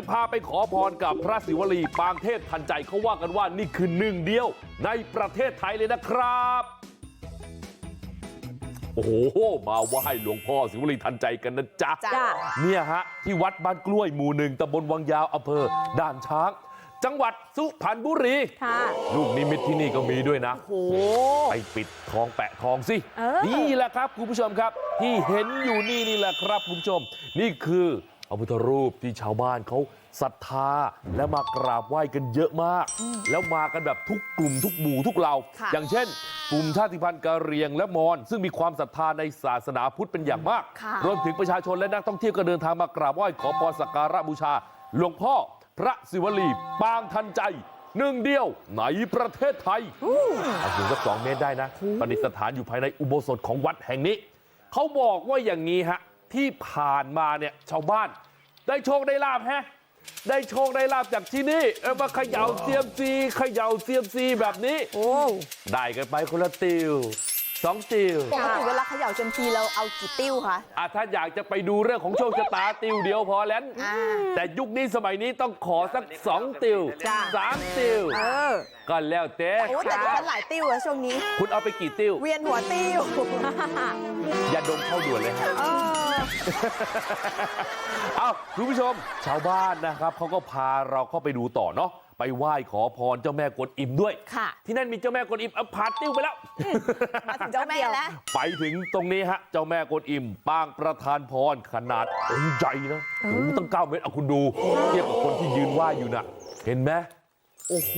จะพาไปขอพรกับพระศิวลีปางเทพทันใจเขาว่ากันว่านี่คือหนึ่งเดียวในประเทศไทยเลยนะครับโอ้โหมาไหว้หลวงพ่อศิวลีทันใจกันนะจ๊ะจ้ะจ้าเนี่ยฮะที่วัดบ้านกล้วยหมู่หนึ่งตำบลวังยาวอำเภอด่านช้างจังหวัดสุพรรณบุรีค่ะลูกนิมิตที่นี่ก็มีด้วยนะโอ้ไปปิดทองแปะทองสิเออนี่แหละครับคุณผู้ชมครับ ที่เห็นอยู่นี่นี่แหละครับคุณผู้ชม นี่คือพ ระพุทธรูปที่ชาวบ้านเขาศรัทธาและมากราบไหว้กันเยอะมากแล้วมากันแบบทุกกลุ่มทุกหมู่ทุกเหล่าค่ะอย่างเช่นกลุ่มชาติพันธุ์กะเหรียงและมอญซึ่งมีความศรัทธาในศาสนาพุทธเป็นอย่างมากค่ะรวมถึงประชาชนและนักท่องเที่ยวก็เดินทางมากราบไหว้ขอพรสักการะบูชาหลวงพ่อพระศิวลีปางทันใจหนึ่งเดียวในประเทศไทยเอาสูงสักสองเมตรได้นะประดิษฐานอยู่ภายในอุโบสถของวัดแห่งนี้เขาบอกว่าอย่างนี้ฮะ ที่ผ่านมาเนี่ยชาวบ้านได้โชคได้ลาบแฮะได้โชคได้ลาบจากที่นี่เออมาเขย่าเซียมซีเขย่าเซียมซีแบบนี้โอ้ได้กันไปคนละติวสองติวปกติเวลาเขย่าเซยมซีเราเอากี่ติ้วคะอะถ้าอยากจะไปดูเรื่องของโชคชะตาติวเดียวพอแล้วอ่าแต่ยุคนี้สมัยนี้ต้องขอสักสองติวจ้ะสามติวเออก็แล้วแต่โอ้แต่ดิฉันหลายติ้วอะช่วงนี้ คุณเอาไปกี่ติวเวียนหัวติ้วอย่าดมเข้าด่วนเลยฮะ เออเอาคุณผู้ชมชาวบ้านนะครับเขาก็พาเราเข้าไปดูต่อเนาะไปไหว้ขอพรเจ้าแม่กวนอิมด้วยค่ะที่นั่นมีเจ้าแม่กวนอิมเอาผ่านติ้วไปแล้วมาถึงเจ้าแม่แล้วไปถึงตรงนี้ฮะ เจ้าแม่กวนอิมปางประธานพรขนาดองค์ใหญ่นะสูงตั้งเก้าเมตรเอาคุณดูเทียบกับคนที่ยืนไหว้อยู่น่ะ เห็นไหมโอ้โห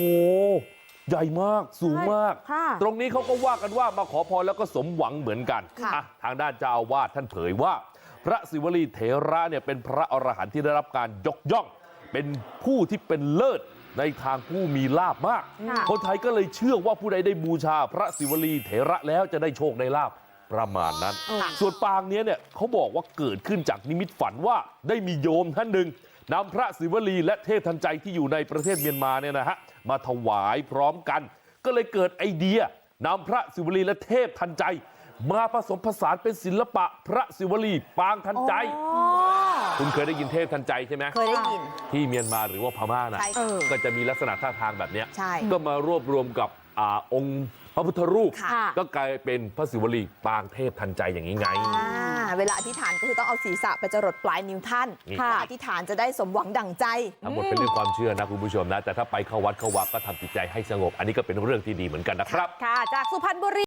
ใหญ่มากสูงมากค่ะตรงนี้เขาก็ว่ากันว่ามาขอพรแล้วก็สมหวังเหมือนกันค่ะอะทางด้านเจ้าอาวาสท่านเผยว่า พระศิวลีเถระเนี่ยเป็นพระอรหันต์ที่ได้รับการยกย่องเป็นผู้ที่เป็นเลิศในทางผู้มีลาบมากค่ะคนไทยก็เลยเชื่อว่าผู้ใดได้บูชาพระศิวลีเถระแล้วจะได้โชคได้ลาบประมาณนั้นค่ะส่วนปางเนี้ยเนี่ยเขาบอกว่าเกิดขึ้นจากนิมิตฝันว่าได้มีโยมท่านหนึ่งนำพระศิวลีและเทพทันใจที่อยู่ในประเทศเมียนมาเนี่ยนะฮะมาถวายพร้อมกัน ก็เลยเกิดไอเดียนำพระศิวลีและเทพทันใจ มาผสมผสานเป็นศิลปะพระศิวลีปางทันใจอ๋อคุณเคยได้ยินเทพทันใจใช่ไหมเคยได้ยินที่เมียนมาหรือว่าพม่านะใช่เออก็จะมีลักษณะท่าทางแบบเนี้ยใช่ก็มารวบรวมกับอาองค์พระพุทธรูปค่ะค่ะก็กลายเป็นพระศิวลีปางเทพทันใจอย่างนี้ไงอ่าเวลาอธิษฐานก็คือต้องเอาศีรษะไปจรดปลายนิ้วท่านนี่ค่ะอธิษฐานจะได้สมหวังดั่งใจทั้งหมดเป็นเรื่องความเชื่อนะคุณผู้ชมนะ แต่ถ้าไปเข้าวัดเข้าวัดก็ทำจิตใจให้สงบ อันนี้ก็เป็นเรื่องที่ดีเหมือนกันนะครับ ค่ะ จากสุพรรณบุรี